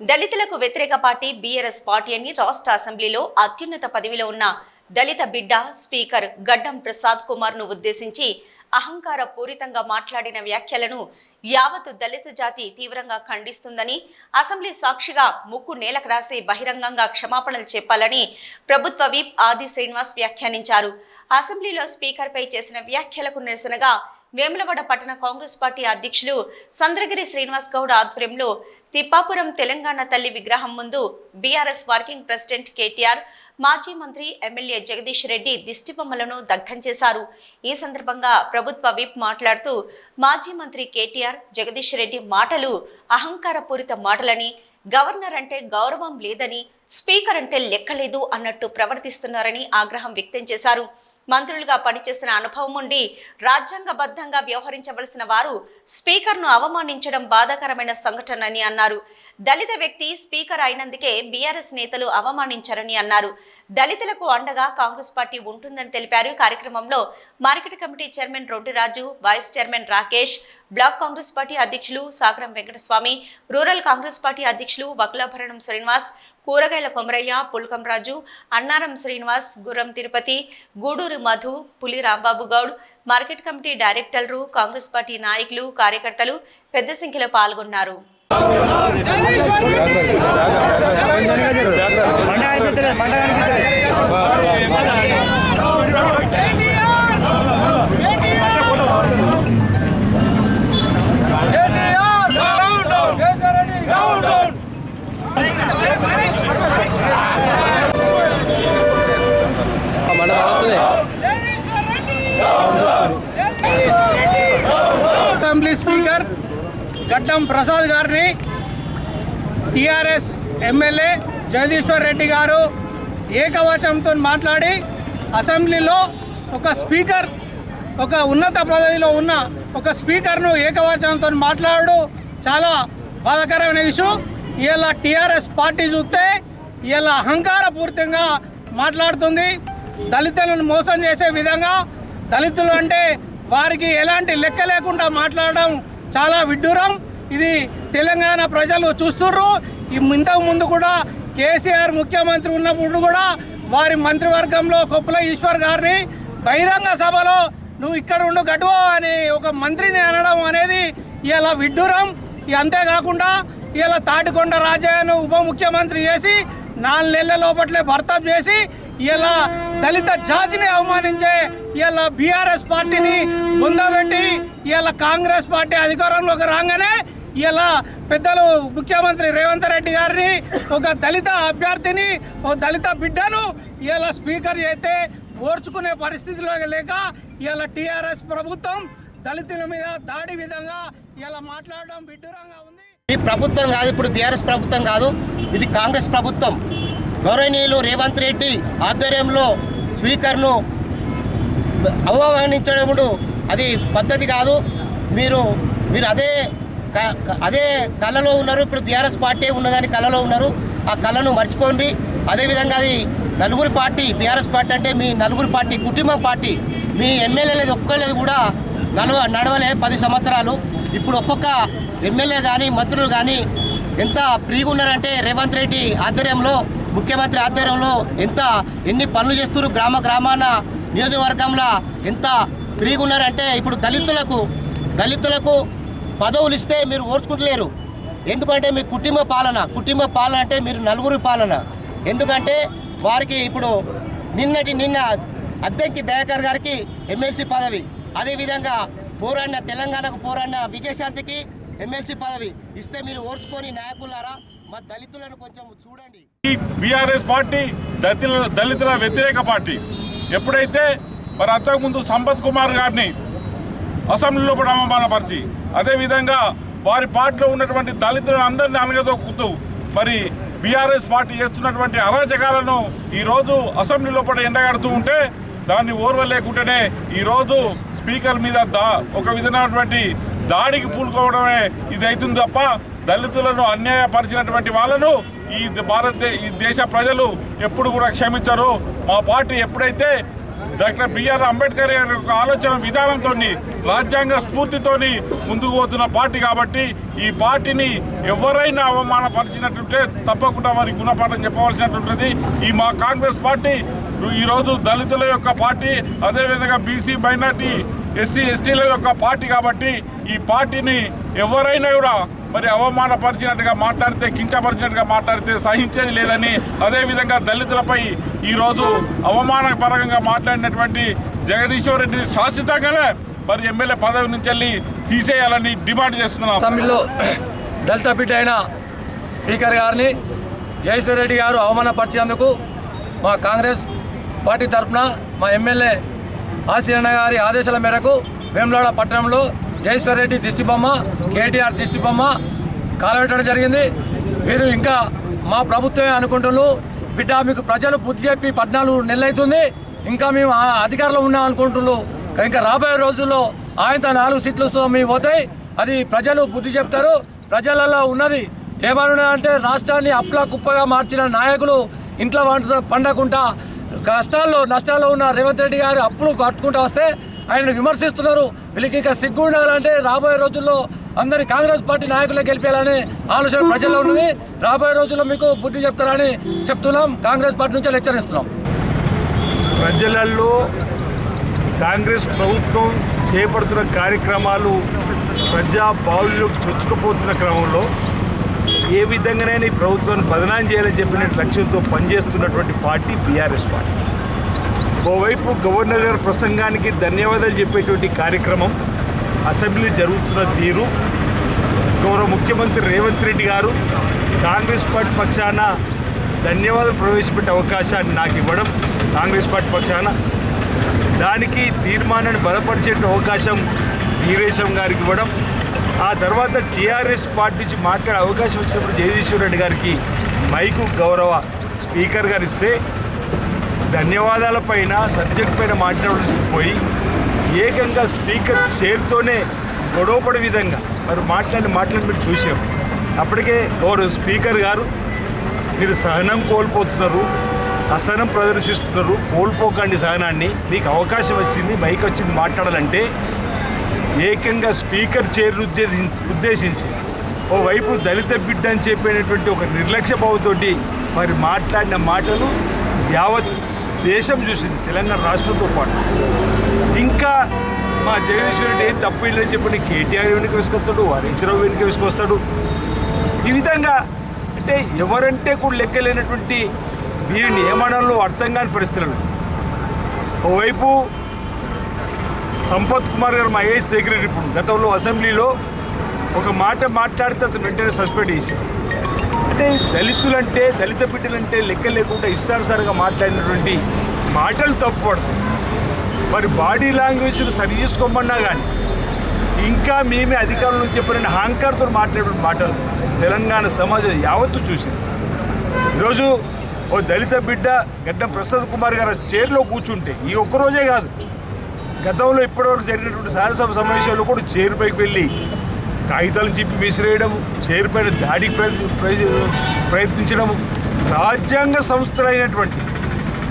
దళితులకు వ్యతిరేక party BRS party అని రాష్ట్ర అసెంబ్లీలో అత్యున్నత పదవిలో ఉన్న దళిత బిడ్డ స్పీకర్ గడ్డం ప్రసాద్ కుమార్ను ఉద్దేశించి అహంకార పూరితంగా మాట్లాడిన వ్యాఖ్యలను యావత్ దళిత జాతి తీవ్రంగా ఖండిస్తుందని అసెంబ్లీ సాక్షిగా ముక్కు నేలకు రాసి బహిరంగంగా క్షమాపణలు చెప్పాలని ప్రభుత్వ విప్ ఆది శ్రీనివాస్ వ్యాఖ్యానించారు. అసెంబ్లీలో స్పీకర్పై చేసిన వ్యాఖ్యలకు నిరసనగా వేములవాడ పట్టణ కాంగ్రెస్ పార్టీ అధ్యక్షులు చంద్రగిరి శ్రీనివాస్ గౌడ్ ఆధ్వర్యంలో తిప్పాపురం తెలంగాణ తల్లి విగ్రహం ముందు బీఆర్ఎస్ వర్కింగ్ ప్రెసిడెంట్ కేటీఆర్ మాజీ మంత్రి ఎమ్మెల్యే జగదీష్ రెడ్డి దిష్టిబొమ్మలను దగ్ధం చేశారు. ఈ సందర్భంగా ప్రభుత్వ విప్ మాట్లాడుతూ మాజీ మంత్రి కేటీఆర్ జగదీష్ రెడ్డి మాటలు అహంకారపూరిత మాటలని గవర్నర్ అంటే గౌరవం లేదని స్పీకర్ అంటే లెక్కలేదు అన్నట్టు ప్రవర్తిస్తున్నారని ఆగ్రహం వ్యక్తం చేశారు. మంత్రులుగా పనిచేసిన అనుభవం ఉండి రాజ్యాంగబద్ధంగా వ్యవహరించవలసిన వారు స్పీకర్ను అవమానించడం బాధాకరమైన సంఘటనని అన్నారు. దళిత వ్యక్తి స్పీకర్ అయినందుకే బీఆర్ఎస్ నేతలు అవమానించారని అన్నారు. దళితులకు అండగా కాంగ్రెస్ పార్టీ ఉంటుందని తెలిపారు. కార్యక్రమంలో market committee chairman Roddiraju vice chairman Rakesh block Congress party అధ్యక్షులు సాగరం వెంకటస్వామి రూరల్ కాంగ్రెస్ పార్టీ అధ్యక్షులు వకులాభరణం శ్రీనివాస్ కూరగాయల కొమరయ్య పుల్కం రాజు అన్నారం శ్రీనివాస్ గుర్రం తిరుపతి గూడూరు మధు పులి రాంబాబు గౌడ్ మార్కెట్ కమిటీ డైరెక్టర్లు కాంగ్రెస్ పార్టీ నాయకులు కార్యకర్తలు పెద్ద సంఖ్యలో పాల్గొన్నారు. மண்டபத்தில் மண்டபம் గడ్డం ప్రసాద్ గారిని టిఆర్ఎస్ ఎమ్మెల్యే జగదీశ్వర్ రెడ్డి గారు ఏకవచనంతో మాట్లాడి అసెంబ్లీలో ఒక స్పీకర్ ఒక ఉన్నత పదవిలో ఉన్న ఒక స్పీకర్ను ఏకవచనంతో మాట్లాడు. చాలా బాధాకరమైన విషయం ఇలా టీఆర్ఎస్ పార్టీ చూస్తే ఇలా అహంకారపూరితంగా మాట్లాడుతుంది. దళితులను మోసం చేసే విధంగా దళితులు అంటే వారికి ఎలాంటి లెక్క లేకుండా మాట్లాడడం చాలా విడ్డూరం. ఇది తెలంగాణ ప్రజలు చూస్తుర్రు. ఇంతకు ముందు కూడా కేసీఆర్ ముఖ్యమంత్రి ఉన్నప్పుడు కూడా వారి మంత్రివర్గంలో కొప్పుల ఈశ్వర్ గారిని బహిరంగ సభలో నువ్వు ఇక్కడ ఉండు గడువో అని ఒక మంత్రిని అనడం అనేది ఇలా విడ్డూరం. అంతేకాకుండా ఇలా తాటికొండ రాజయ్యను ఉప ముఖ్యమంత్రి చేసి నాలుగు నెలల లోపట్లే భర్త చేసి ఇలా దళిత జాతిని అవమానించే ఇలా బీఆర్ఎస్ పార్టీని ముందబెట్టి ఇలా కాంగ్రెస్ పార్టీ అధికారంలోకి రాగానే ఇలా పెద్దలు ముఖ్యమంత్రి రేవంత్ రెడ్డి గారిని ఒక దళిత అభ్యర్థిని ఒక దళిత బిడ్డను ఇలా స్పీకర్ చేస్తే ఓర్చుకునే పరిస్థితిలో లేక ఇలా టీఆర్ఎస్ ప్రభుత్వం దళితుల మీద దాడి విధంగా ఇలా మాట్లాడడం విడ్డూరంగా ఉంది. ఈ ప్రభుత్వం కాదు ఇప్పుడు బీఆర్ఎస్ ప్రభుత్వం కాదు ఇది కాంగ్రెస్ ప్రభుత్వం. గౌరవనీయులు రేవంత్ రెడ్డి ఆధ్వర్యంలో స్పీకర్ను అవమానించడం అది పద్ధతి కాదు. మీరు మీరు అదే క- అదే కళలో ఉన్నారు. ఇప్పుడు బీఆర్ఎస్ పార్టీ ఉన్నదని కళలో ఉన్నారు. ఆ కళను మర్చిపోండి. అదేవిధంగా అది నలుగురు పార్టీ బీఆర్ఎస్ పార్టీ అంటే మీ నలుగురి పార్టీ కుటుంబం పార్టీ మీ ఎమ్మెల్యేలేదు ఒక్కలేదు కూడా నడవ నడవలే పది సంవత్సరాలు. ఇప్పుడు ఒక్కొక్క ఎమ్మెల్యే కానీ మంత్రులు కానీ ఎంత ఫ్రీగా ఉన్నారంటే రేవంత్ రెడ్డి ఆధ్వర్యంలో ముఖ్యమంత్రి ఆధ్వర్యంలో ఎంత ఎన్ని పనులు చేస్తున్నారు గ్రామ గ్రామాన నియోజకవర్గంలో ఎంత ఫ్రీగా ఉన్నారంటే ఇప్పుడు దళితులకు దళితులకు పదవులు ఇస్తే మీరు ఓర్చుకుంటలేరు. ఎందుకంటే మీ కుటుంబ పాలన కుటుంబ పాలన అంటే మీరు నలుగురి పాలన. ఎందుకంటే వారికి ఇప్పుడు నిన్నటి నిన్న అద్దెంకి దయాకర్ గారికి ఎమ్మెల్సీ పదవి. అదేవిధంగా పోరాడిన తెలంగాణకు పోరాడిన విజయశాంతికి ఎమ్మెల్సీ పదవి. ఇస్తే మీరు ఓర్చుకొని నాయకులారా మా దళితులను కొంచెం చూడండి. బీఆర్ఎస్ పార్టీ దళితుల దళితుల వ్యతిరేక పార్టీ. ఎప్పుడైతే మరి అంతకుముందు సంపత్ కుమార్ గారిని అసెంబ్లీలో కూడా అవమానపరిచి అదేవిధంగా వారి పార్టీలో ఉన్నటువంటి దళితులను అందరినీ అనగదొక్కుతూ మరి బీఆర్ఎస్ పార్టీ చేస్తున్నటువంటి అరాచకాలను ఈరోజు అసెంబ్లీ లోపల ఎండగడుతూ ఉంటే దాన్ని ఓర్వలేకుండానే ఈరోజు స్పీకర్ మీద దా ఒక విధమైనటువంటి దాడికి పూలుకోవడమే ఇది అవుతుంది తప్ప దళితులను అన్యాయపరిచినటువంటి వాళ్ళను ఈ భారతదేశ ఈ దేశ ప్రజలు ఎప్పుడు కూడా క్షమించరు. మా పార్టీ ఎప్పుడైతే డాక్టర్ బిఆర్ అంబేద్కర్ గారి యొక్క ఆలోచన విధానంతో రాజ్యాంగ స్ఫూర్తితోని ముందుకు పోతున్న పార్టీ కాబట్టి ఈ పార్టీని ఎవరైనా అవమానపరిచినట్టుంటే తప్పకుండా వారికి గుణపాఠం చెప్పవలసినట్టుంటుంది ఈ మా కాంగ్రెస్ పార్టీ ఈరోజు దళితుల యొక్క పార్టీ అదేవిధంగా బీసీ మైనార్టీ ఎస్సీ ఎస్టీల యొక్క పార్టీ కాబట్టి ఈ పార్టీని ఎవరైనా కూడా మరి అవమానపరిచినట్టుగా మాట్లాడితే కించపరిచినట్టుగా మాట్లాడితే సహించేది లేదని అదేవిధంగా దళితులపై ఈరోజు అవమానపరంగా మాట్లాడినటువంటి జగదీశ్వర్ రెడ్డి శాశ్వతంగానే మరి ఎమ్మెల్యే పదవి నుంచి వెళ్ళి తీసేయాలని డిమాండ్ చేస్తున్నాం. తమిళ్ళో దళిత బిడ్డ అయిన స్పీకర్ గారిని జయశ్వర్ రెడ్డి గారు అవమానపరిచినందుకు మా కాంగ్రెస్ పార్టీ తరఫున మా ఎమ్మెల్యే ఆశీరణ గారి ఆదేశాల మేరకు వేములవాడ పట్టణంలో జయశ్వర్ రెడ్డి దిష్టిబొమ్మ కేటీఆర్ దిష్టిబొమ్మ కాలబెట్టడం జరిగింది. మీరు ఇంకా మా ప్రభుత్వమే అనుకుంటున్నారు. బిడ్డ మీకు ప్రజలు బుద్ధి చెప్పి పద్నాలుగు నెలలు ఇంకా మేము ఆ అధికారంలో ఉన్నాం అనుకుంటున్నారు. ఇంకా రాబోయే రోజుల్లో ఆయనతో నాలుగు సీట్లు మీ పోతాయి. అది ప్రజలు బుద్ధి చెప్తారు. ప్రజలలో ఉన్నది ఏమన్నా అంటే రాష్ట్రాన్ని అప్లా కుప్పగా మార్చిన నాయకులు ఇంట్లో పండకుండా కష్టాల్లో నష్టాల్లో ఉన్న రేవంత్ రెడ్డి గారు అప్పులు కట్టుకుంటూ వస్తే ఆయన విమర్శిస్తున్నారు. వీళ్ళకి ఇంకా సిగ్గుండాలంటే రాబోయే రోజుల్లో అందరి కాంగ్రెస్ పార్టీ నాయకులే గెలిపేయాలని ఆలోచన ప్రజల్లో ఉన్నది. రాబోయే రోజుల్లో మీకు బుద్ధి చెప్తారని చెప్తున్నాం. కాంగ్రెస్ పార్టీ నుంచి హెచ్చరిస్తున్నాం. ప్రజలలో కాంగ్రెస్ ప్రభుత్వం చేపడుతున్న కార్యక్రమాలు ప్రజా బావుల్లోకి చొచ్చుకుపోతున్న క్రమంలో ఏ విధంగానైనా ఈ ప్రభుత్వాన్ని బదనాం చేయాలని చెప్పిన లక్ష్యంతో పనిచేస్తున్నటువంటి పార్టీ బీఆర్ఎస్ పార్టీ. ఓవైపు గవర్నర్ గారి ప్రసంగానికి ధన్యవాదాలు చెప్పేటువంటి కార్యక్రమం అసెంబ్లీ జరుగుతున్న తీరు. గౌరవ ముఖ్యమంత్రి రేవంత్ రెడ్డి గారు కాంగ్రెస్ పార్టీ పక్షాన ధన్యవాదాలు ప్రవేశపెట్టే అవకాశాన్ని నాకు ఇవ్వడం కాంగ్రెస్ పార్టీ పక్షాన. దానికి తీర్మానాన్ని బలపరిచే అవకాశం వీరేశం గారికి ఇవ్వడం. ఆ తర్వాత టీఆర్ఎస్ పార్టీ నుంచి మాట్లాడే అవకాశం ఇచ్చినప్పుడు జగదీశ్వర్ రెడ్డి గారికి మైకు గౌరవ స్పీకర్ గారు ఇస్తే ధన్యవాదాల పైన సబ్జెక్ట్ పైన మాట్లాడాల్సి పోయి ఏకంగా స్పీకర్ చైర్తోనే గొడవపడే విధంగా మరి మాట్లాడి మాట్లాడి మీరు చూసాం అప్పటికే గౌరవ స్పీకర్ గారు. మీరు సహనం కోల్పోతున్నారు అసహనం ప్రదర్శిస్తున్నారు కోల్పోకండి సహనాన్ని. మీకు అవకాశం వచ్చింది మైక్ వచ్చింది మాట్లాడాలంటే ఏకంగా స్పీకర్ చేరు ఉద్దేశించి ఉద్దేశించి ఓవైపు దళిత బిడ్డ అని చెప్పినటువంటి ఒక నిర్లక్ష్య భావంతో మరి మాట్లాడిన మాటలు యావత్ దేశం చూసింది తెలంగాణ రాష్ట్రంతో పాటు. ఇంకా మా జగదీశ్వర్ రెడ్డి ఏం తప్పు ఇల్లని చెప్పండి కేటీఆర్ వెనుక వేసుకొస్తాడు హరీష్ రావు వెనుక వేసుకొస్తాడు. ఈ విధంగా అంటే ఎవరంటే కూడా లెక్కలేనటువంటి వీరిని ఏమనలో అర్థం కాని పరిస్థితులు. ఓవైపు సంపత్ కుమార్ గారు మా ఏఎస్ సెక్రటరీ ఇప్పుడు గతంలో అసెంబ్లీలో ఒక మాట మాట్లాడితే అతను వెంటనే సస్పెండ్ చేశారు అంటే దళితులంటే దళిత బిడ్డలంటే లెక్క లేకుండా ఇష్టానుసారంగా మాట్లాడినటువంటి మాటలు తప్పుపడదు మరి బాడీ లాంగ్వేజ్ను సరి చేసుకోమన్నా కానీ ఇంకా మేమే అధికారులు చెప్పిన అహంకారంతో మాట్లాడే మాటలు తెలంగాణ సమాజం యావత్తు చూసింది. ఈరోజు ఓ దళిత బిడ్డ గడ్డం ప్రసాద్ కుమార్ గారు చైర్లో కూర్చుంటే ఈ ఒక్కరోజే కాదు గతంలో ఇప్పటివరకు జరిగినటువంటి శాసనసభ సమావేశాల్లో కూడా చైర్ పైకి వెళ్ళి కాగితాలను చెప్పి విసిరేయడము చైర్ దాడికి ప్రయత్నించడము ప్రయత్నించడం రాజ్యాంగ సంస్థలైనటువంటి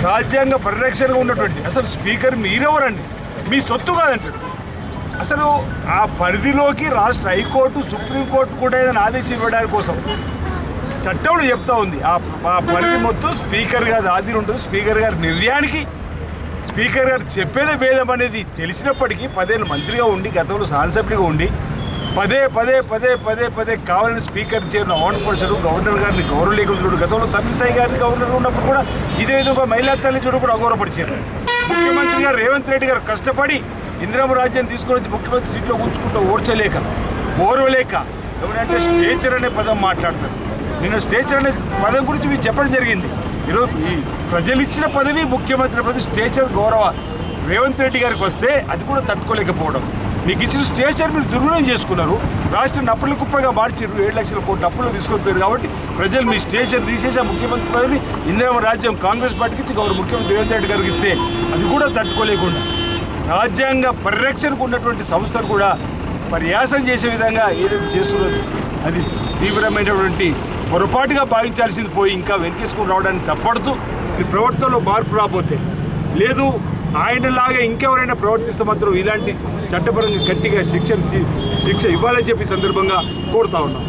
రాజ్యాంగ పరిరక్షణగా ఉన్నటువంటి అసలు స్పీకర్ మీరెవరండి? మీ సొత్తు కాదంటాడు అసలు ఆ పరిధిలోకి రాష్ట్ర హైకోర్టు సుప్రీంకోర్టు కూడా ఏదైనా ఆదేశం ఇవ్వడానికి కోసం చట్టంలో చెప్తా ఉంది. ఆ ఆ పరిధి మొత్తం స్పీకర్ గారి ఆధీనం ఉంటుంది. స్పీకర్ గారి నిర్ణయానికి స్పీకర్ గారు చెప్పేదే భేదం అనేది తెలిసినప్పటికీ పదేళ్ళు మంత్రిగా ఉండి గతంలో సాన్సెప్ట్గా ఉండి పదే పదే పదే పదే పదే కావాలని స్పీకర్ చేరిన అవమానపరచడు గవర్నర్ గారిని గౌరవలేఖలు లేకుండా గతంలో తమిళసాయి గారిని గవర్నర్ ఉన్నప్పుడు కూడా ఇదే విధంగా మహిళా తల్లి చూడు కూడా అగౌరవపరిచారు ముఖ్యమంత్రి గారు రేవంత్ రెడ్డి గారు కష్టపడి ఇందిరామ రాజ్యాన్ని తీసుకొని వచ్చి ముఖ్యమంత్రి సీట్లో ఉంచుకుంటూ ఓర్చలేక ఓర్వలేక ఎవరంటే స్టేచర్ అనే పదం మాట్లాడతారు. నిన్న స్టేచర్ అనే పదం గురించి మీకు చెప్పడం జరిగింది. ఈరోజు ఈ ప్రజలు ఇచ్చిన పదవి ముఖ్యమంత్రి పదవి స్టేచర్ గౌరవ రేవంత్ రెడ్డి గారికి వస్తే అది కూడా తట్టుకోలేకపోవడం. మీకు ఇచ్చిన స్టేచర్ మీరు దుర్వినియోగం చేసుకున్నారు. రాష్ట్రం అప్పుల కుప్పగా మార్చిర్రు. ఏడు లక్షల కోట్ల అప్పులు తీసుకొనిపోయారు కాబట్టి ప్రజలు మీ స్టేచర్ తీసేసి ఆ ముఖ్యమంత్రి పదవిని ఇందిరామ రాజ్యం కాంగ్రెస్ పార్టీకి ఇచ్చి గౌరవ ముఖ్యమంత్రి రేవంత్ రెడ్డి గారికి ఇస్తే అది కూడా తట్టుకోలేకుండా రాజ్యాంగ పరిరక్షణకు ఉన్నటువంటి సంస్థలు కూడా పర్యాసం చేసే విధంగా ఏదైతే చేస్తున్నది అది తీవ్రమైనటువంటి పొరపాటుగా భావించాల్సింది పోయి ఇంకా వెనకేసుకుని రావడానికి తప్పడుతూ మీ ప్రవర్తనలో మార్పు రాబోతే లేదు ఆయనలాగా ఇంకెవరైనా ప్రవర్తిస్తే మాత్రం ఇలాంటి చట్టపరంగా గట్టిగా శిక్ష శిక్ష ఇవ్వాలని చెప్పి సందర్భంగా కోరుతా ఉన్నాం.